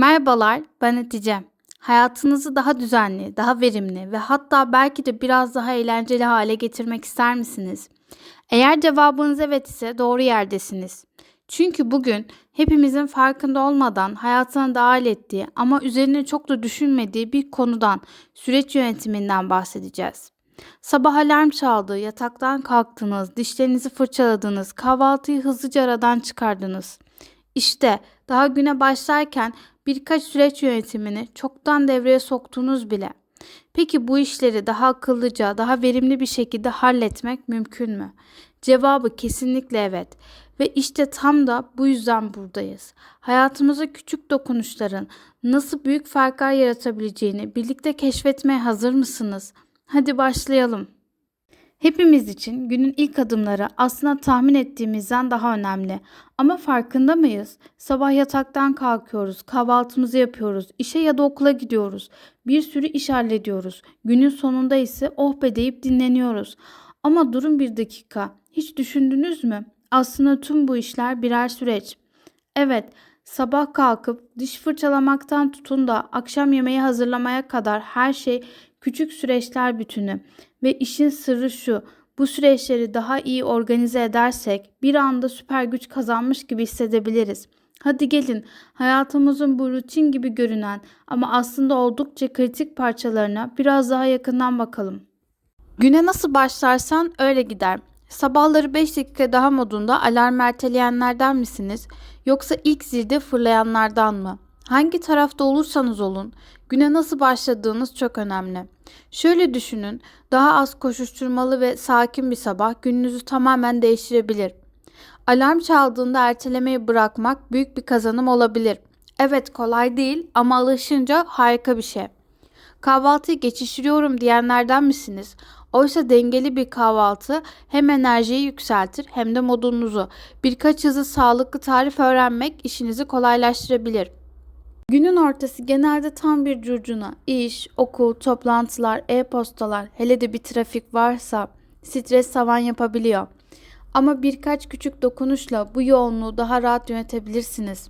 Merhabalar, ben Hatice. Hayatınızı daha düzenli, daha verimli ve hatta belki de biraz daha eğlenceli hale getirmek ister misiniz? Eğer cevabınız evet ise doğru yerdesiniz. Çünkü bugün hepimizin farkında olmadan hayatına dahil ettiği ama üzerine çok da düşünmediği bir konudan, süreç yönetiminden bahsedeceğiz. Sabah alarm çaldı, yataktan kalktınız, dişlerinizi fırçaladınız, kahvaltıyı hızlıca aradan çıkardınız. İşte daha güne başlarken birkaç süreç yönetimini çoktan devreye soktunuz bile. Peki bu işleri daha akıllıca, daha verimli bir şekilde halletmek mümkün mü? Cevabı kesinlikle evet. Ve işte tam da bu yüzden buradayız. Hayatımıza küçük dokunuşların nasıl büyük farklar yaratabileceğini birlikte keşfetmeye hazır mısınız? Hadi başlayalım. Hepimiz için günün ilk adımları aslında tahmin ettiğimizden daha önemli. Ama farkında mıyız? Sabah yataktan kalkıyoruz, kahvaltımızı yapıyoruz, işe ya da okula gidiyoruz. Bir sürü iş hallediyoruz. Günün sonunda ise oh be deyip dinleniyoruz. Ama durun bir dakika. Hiç düşündünüz mü? Aslında tüm bu işler birer süreç. Evet, sabah kalkıp diş fırçalamaktan tutun da akşam yemeği hazırlamaya kadar her şey küçük süreçler bütünü. Ve işin sırrı şu. Bu süreçleri daha iyi organize edersek bir anda süper güç kazanmış gibi hissedebiliriz. Hadi gelin hayatımızın bu rutin gibi görünen ama aslında oldukça kritik parçalarına biraz daha yakından bakalım. Güne nasıl başlarsan öyle gider. Sabahları 5 dakika daha modunda alarm erteleyenlerden misiniz? Yoksa ilk zilde fırlayanlardan mı? Hangi tarafta olursanız olun, güne nasıl başladığınız çok önemli. Şöyle düşünün, daha az koşuşturmalı ve sakin bir sabah gününüzü tamamen değiştirebilir. Alarm çaldığında ertelemeyi bırakmak büyük bir kazanım olabilir. Evet kolay değil ama alışınca harika bir şey. Kahvaltıyı geçiştiriyorum diyenlerden misiniz? Oysa dengeli bir kahvaltı hem enerjiyi yükseltir hem de modunuzu. Birkaç hızlı sağlıklı tarif öğrenmek işinizi kolaylaştırabilir. Günün ortası genelde tam bir curcuna. İş, okul, toplantılar, e-postalar, hele de bir trafik varsa stres savan yapabiliyor. Ama birkaç küçük dokunuşla bu yoğunluğu daha rahat yönetebilirsiniz.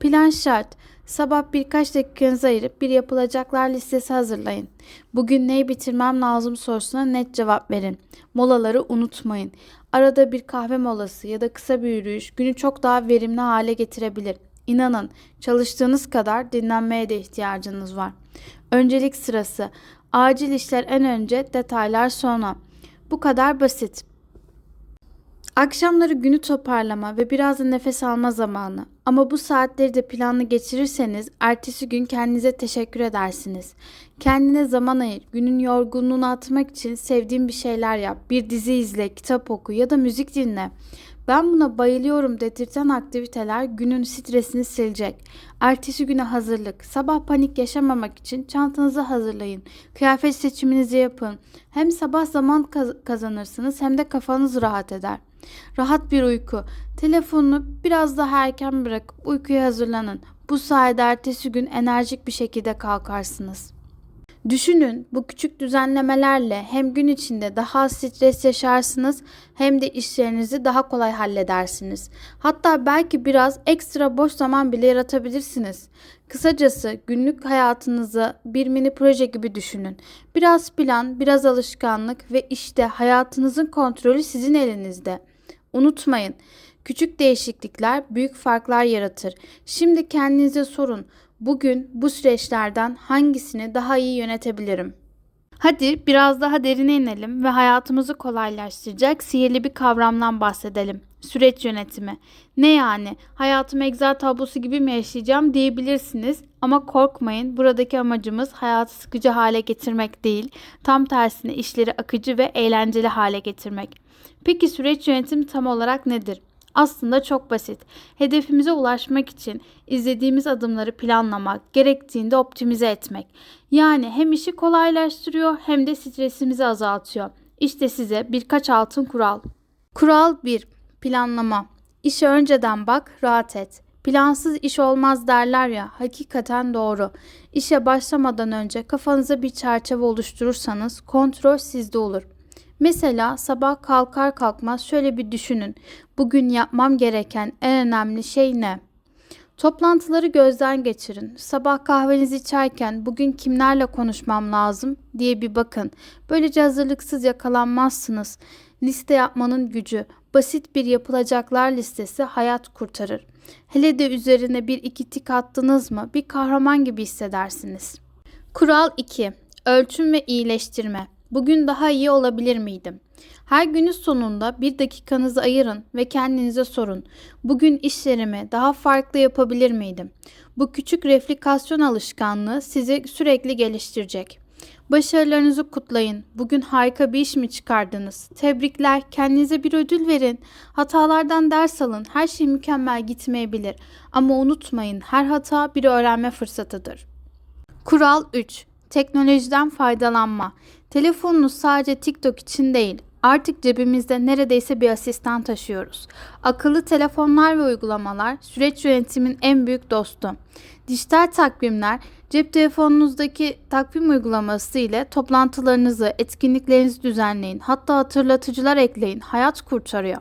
Plan şart. Sabah birkaç dakikanızı ayırıp bir yapılacaklar listesi hazırlayın. Bugün neyi bitirmem lazım sorusuna net cevap verin. Molaları unutmayın. Arada bir kahve molası ya da kısa bir yürüyüş günü çok daha verimli hale getirebilir. İnanın çalıştığınız kadar dinlenmeye de ihtiyacınız var. Öncelik sırası. Acil işler en önce, detaylar sonra. Bu kadar basit. Akşamları günü toparlama ve biraz da nefes alma zamanı. Ama bu saatleri de planlı geçirirseniz ertesi gün kendinize teşekkür edersiniz. Kendine zaman ayır, günün yorgunluğunu atmak için sevdiğin bir şeyler yap. Bir dizi izle, kitap oku ya da müzik dinle. Ben buna bayılıyorum dedirten aktiviteler günün stresini silecek. Ertesi güne hazırlık. Sabah panik yaşamamak için çantanızı hazırlayın. Kıyafet seçiminizi yapın. Hem sabah zaman kazanırsınız hem de kafanız rahat eder. Rahat bir uyku. Telefonunu biraz daha erken bırakıp uykuya hazırlanın. Bu sayede ertesi gün enerjik bir şekilde kalkarsınız. Düşünün bu küçük düzenlemelerle hem gün içinde daha az stres yaşarsınız hem de işlerinizi daha kolay halledersiniz. Hatta belki biraz ekstra boş zaman bile yaratabilirsiniz. Kısacası günlük hayatınızı bir mini proje gibi düşünün. Biraz plan, biraz alışkanlık ve işte hayatınızın kontrolü sizin elinizde. Unutmayın, küçük değişiklikler büyük farklar yaratır. Şimdi kendinize sorun. Bugün bu süreçlerden hangisini daha iyi yönetebilirim? Hadi biraz daha derine inelim ve hayatımızı kolaylaştıracak sihirli bir kavramdan bahsedelim. Süreç yönetimi. Ne yani? Hayatımı Excel tablosu gibi mi yaşayacağım diyebilirsiniz ama korkmayın. Buradaki amacımız hayatı sıkıcı hale getirmek değil. Tam tersine işleri akıcı ve eğlenceli hale getirmek. Peki süreç yönetimi tam olarak nedir? Aslında çok basit. Hedefimize ulaşmak için izlediğimiz adımları planlamak, gerektiğinde optimize etmek. Yani hem işi kolaylaştırıyor hem de stresimizi azaltıyor. İşte size birkaç altın kural. Kural 1. Planlama. İşe önceden bak, rahat et. Plansız iş olmaz derler ya, hakikaten doğru. İşe başlamadan önce kafanıza bir çerçeve oluşturursanız kontrol sizde olur. Mesela sabah kalkar kalkmaz şöyle bir düşünün. Bugün yapmam gereken en önemli şey ne? Toplantıları gözden geçirin. Sabah kahvenizi içerken bugün kimlerle konuşmam lazım diye bir bakın. Böylece hazırlıksız yakalanmazsınız. Liste yapmanın gücü, basit bir yapılacaklar listesi hayat kurtarır. Hele de üzerine bir iki tik attınız mı bir kahraman gibi hissedersiniz. Kural 2. Ölçüm ve iyileştirme. Bugün daha iyi olabilir miydim? Her günün sonunda bir dakikanızı ayırın ve kendinize sorun. Bugün işlerimi daha farklı yapabilir miydim? Bu küçük reflikasyon alışkanlığı sizi sürekli geliştirecek. Başarılarınızı kutlayın. Bugün harika bir iş mi çıkardınız? Tebrikler. Kendinize bir ödül verin. Hatalardan ders alın. Her şey mükemmel gitmeyebilir. Ama unutmayın, her hata bir öğrenme fırsatıdır. Kural 3. Teknolojiden faydalanma. Telefonunuz sadece TikTok için değil, Artık cebimizde neredeyse bir asistan taşıyoruz. Akıllı telefonlar ve uygulamalar süreç yönetimin en büyük dostu. Dijital takvimler cep telefonunuzdaki takvim uygulaması ile toplantılarınızı, etkinliklerinizi düzenleyin. Hatta hatırlatıcılar ekleyin. Hayat kurtarıyor.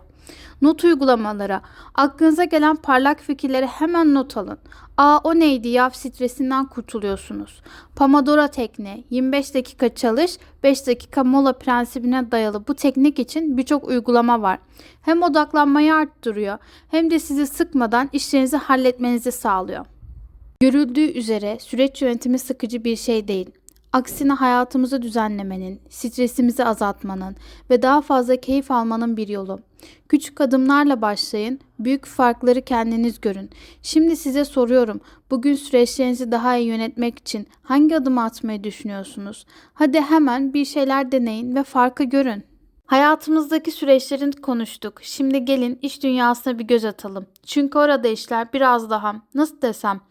Not uygulamalara, aklınıza gelen parlak fikirleri hemen not alın. Aa o neydi ya stresinden kurtuluyorsunuz. Pomodoro tekniği 25 dakika çalış 5 dakika mola prensibine dayalı bu teknik için birçok uygulama var. Hem odaklanmayı arttırıyor hem de sizi sıkmadan işlerinizi halletmenizi sağlıyor. Görüldüğü üzere süreç yönetimi sıkıcı bir şey değil. Aksine hayatımızı düzenlemenin, stresimizi azaltmanın ve daha fazla keyif almanın bir yolu. Küçük adımlarla başlayın, büyük farkları kendiniz görün. Şimdi size soruyorum, bugün süreçlerinizi daha iyi yönetmek için hangi adımı atmayı düşünüyorsunuz? Hadi hemen bir şeyler deneyin ve farkı görün. Hayatımızdaki süreçlerin konuştuk. Şimdi gelin iş dünyasına bir göz atalım. Çünkü orada işler biraz daha, nasıl desem,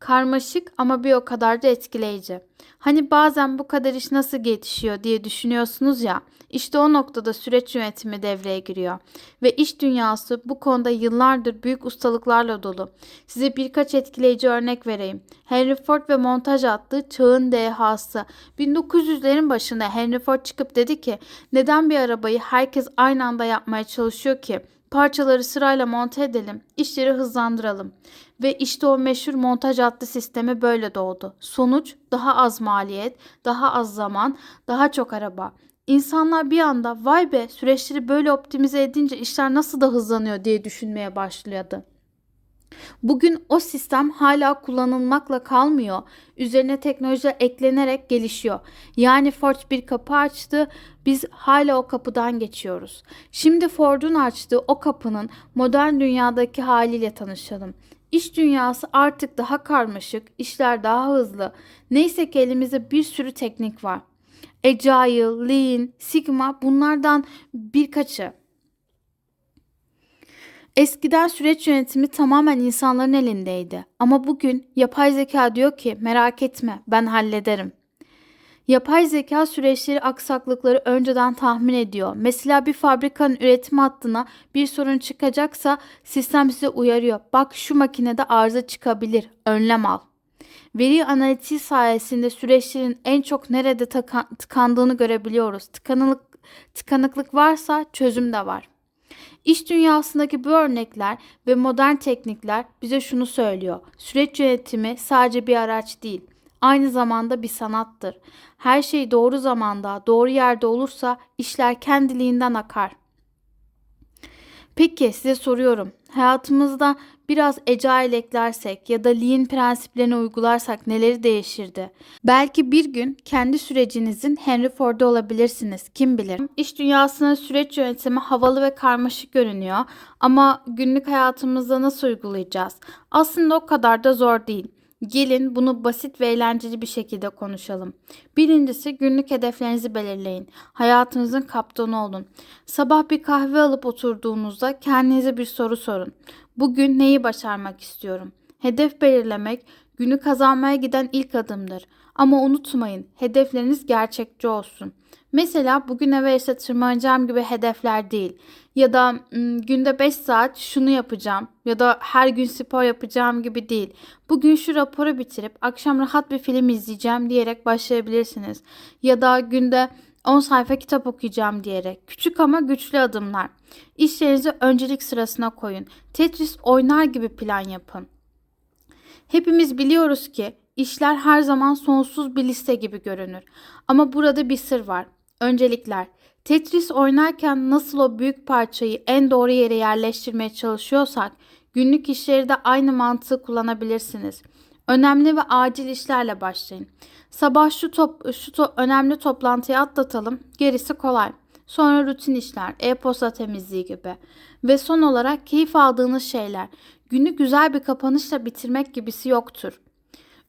karmaşık ama bir o kadar da etkileyici. Hani bazen bu kadar iş nasıl gelişiyor diye düşünüyorsunuz ya. İşte o noktada süreç yönetimi devreye giriyor. Ve iş dünyası bu konuda yıllardır büyük ustalıklarla dolu. Size birkaç etkileyici örnek vereyim. Henry Ford ve montaj attığı çağın dehası. 1900'lerin başında Henry Ford çıkıp dedi ki neden bir arabayı herkes aynı anda yapmaya çalışıyor ki? Parçaları sırayla monte edelim, işleri hızlandıralım. Ve işte o meşhur montaj hattı sistemi böyle doğdu. Sonuç daha az maliyet, daha az zaman, daha çok araba. İnsanlar bir anda vay be süreçleri böyle optimize edince işler nasıl da hızlanıyor diye düşünmeye başladı. Bugün o sistem hala kullanılmakla kalmıyor. Üzerine teknoloji eklenerek gelişiyor. Yani Ford bir kapı açtı. Biz hala o kapıdan geçiyoruz. Şimdi Ford'un açtığı o kapının modern dünyadaki haliyle tanışalım. İş dünyası artık daha karmaşık, işler daha hızlı. Neyse ki elimizde bir sürü teknik var. Agile, Lean, Sigma bunlardan birkaçı. Eskiden süreç yönetimi tamamen insanların elindeydi. Ama bugün yapay zeka diyor ki merak etme ben hallederim. Yapay zeka süreçleri aksaklıkları önceden tahmin ediyor. Mesela bir fabrikanın üretim hattına bir sorun çıkacaksa sistem size uyarıyor. Bak şu makinede arıza çıkabilir. Önlem al. Veri analitiği sayesinde süreçlerin en çok nerede tıkandığını görebiliyoruz. Tıkanıklık, tıkanıklık varsa çözüm de var. İş dünyasındaki bu örnekler ve modern teknikler bize şunu söylüyor. Süreç yönetimi sadece bir araç değil, aynı zamanda bir sanattır. Her şey doğru zamanda, doğru yerde olursa işler kendiliğinden akar. Peki size soruyorum. Hayatımızda biraz agile eklersek ya da lean prensiplerini uygularsak neleri değişirdi? Belki bir gün kendi sürecinizin Henry Ford'u olabilirsiniz. Kim bilir? İş dünyasının süreç yönetimi havalı ve karmaşık görünüyor ama günlük hayatımızda nasıl uygulayacağız? Aslında o kadar da zor değil. Gelin bunu basit ve eğlenceli bir şekilde konuşalım. Birincisi günlük hedeflerinizi belirleyin. Hayatınızın kaptanı olun. Sabah bir kahve alıp oturduğunuzda kendinize bir soru sorun. Bugün neyi başarmak istiyorum? Hedef belirlemek günü kazanmaya giden ilk adımdır. Ama unutmayın, hedefleriniz gerçekçi olsun. Mesela bugün Everest'e tırmanacağım gibi hedefler değil. Ya da günde 5 saat şunu yapacağım ya da her gün spor yapacağım gibi değil. Bugün şu raporu bitirip akşam rahat bir film izleyeceğim diyerek başlayabilirsiniz. Ya da günde 10 sayfa kitap okuyacağım diyerek. Küçük ama güçlü adımlar. İşlerinizi öncelik sırasına koyun. Tetris oynar gibi plan yapın. Hepimiz biliyoruz ki işler her zaman sonsuz bir liste gibi görünür. Ama burada bir sır var. Öncelikler. Tetris oynarken nasıl o büyük parçayı en doğru yere yerleştirmeye çalışıyorsak, günlük işleri de aynı mantığı kullanabilirsiniz. Önemli ve acil işlerle başlayın. Sabah şu top şu to- önemli toplantıyı atlatalım. Gerisi kolay. Sonra rutin işler, e-posta temizliği gibi. Ve son olarak keyif aldığınız şeyler. Günü güzel bir kapanışla bitirmek gibisi yoktur.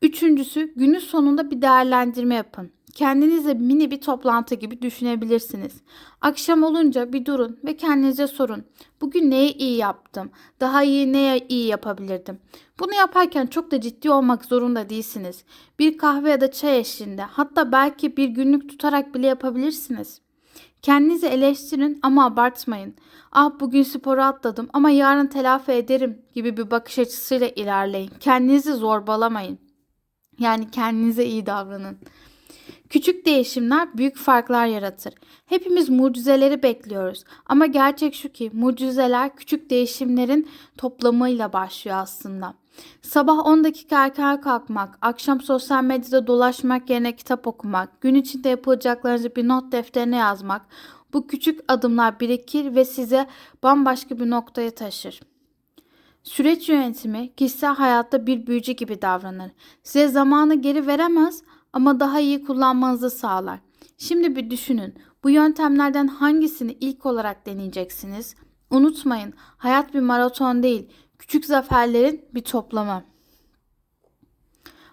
Üçüncüsü günün sonunda bir değerlendirme yapın. Kendinize mini bir toplantı gibi düşünebilirsiniz. Akşam olunca bir durun ve kendinize sorun. Bugün neyi iyi yaptım? Daha iyi neye iyi yapabilirdim? Bunu yaparken çok da ciddi olmak zorunda değilsiniz. Bir kahve ya da çay eşliğinde hatta belki bir günlük tutarak bile yapabilirsiniz. Kendinizi eleştirin ama abartmayın. Ah bugün sporu atladım ama yarın telafi ederim gibi bir bakış açısıyla ilerleyin. Kendinizi zorbalamayın. Yani kendinize iyi davranın. Küçük değişimler büyük farklar yaratır. Hepimiz mucizeleri bekliyoruz ama gerçek şu ki mucizeler küçük değişimlerin toplamıyla başlıyor aslında. Sabah 10 dakika erken kalkmak, akşam sosyal medyada dolaşmak yerine kitap okumak, gün içinde yapılacaklarınızı bir not defterine yazmak, bu küçük adımlar birikir ve size bambaşka bir noktaya taşır. Süreç yönetimi kişisel hayatta bir büyücü gibi davranır. Size zamanı geri veremez ama daha iyi kullanmanızı sağlar. Şimdi bir düşünün. Bu yöntemlerden hangisini ilk olarak deneyeceksiniz? Unutmayın, hayat bir maraton değil, küçük zaferlerin bir toplamı.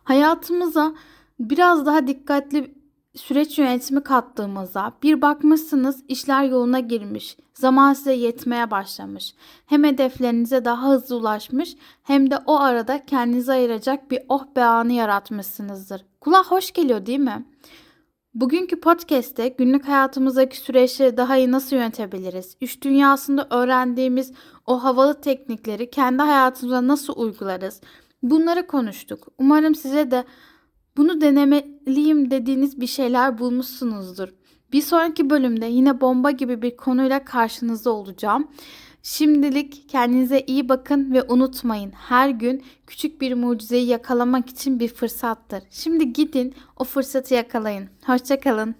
Hayatımıza biraz daha dikkatli süreç yönetimi kattığımızda bir bakmışsınız işler yoluna girmiş. Zaman size yetmeye başlamış. Hem hedeflerinize daha hızlı ulaşmış hem de o arada kendinize ayıracak bir oh be anı yaratmışsınızdır. Kulağa hoş geliyor değil mi? Bugünkü podcast'te günlük hayatımızdaki süreçleri daha iyi nasıl yönetebiliriz? İş dünyasında öğrendiğimiz o havalı teknikleri kendi hayatımıza nasıl uygularız? Bunları konuştuk. Umarım size de bunu denemeliyim dediğiniz bir şeyler bulmuşsunuzdur. Bir sonraki bölümde yine bomba gibi bir konuyla karşınızda olacağım. Şimdilik kendinize iyi bakın ve unutmayın her gün küçük bir mucizeyi yakalamak için bir fırsattır. Şimdi gidin o fırsatı yakalayın. Hoşçakalın.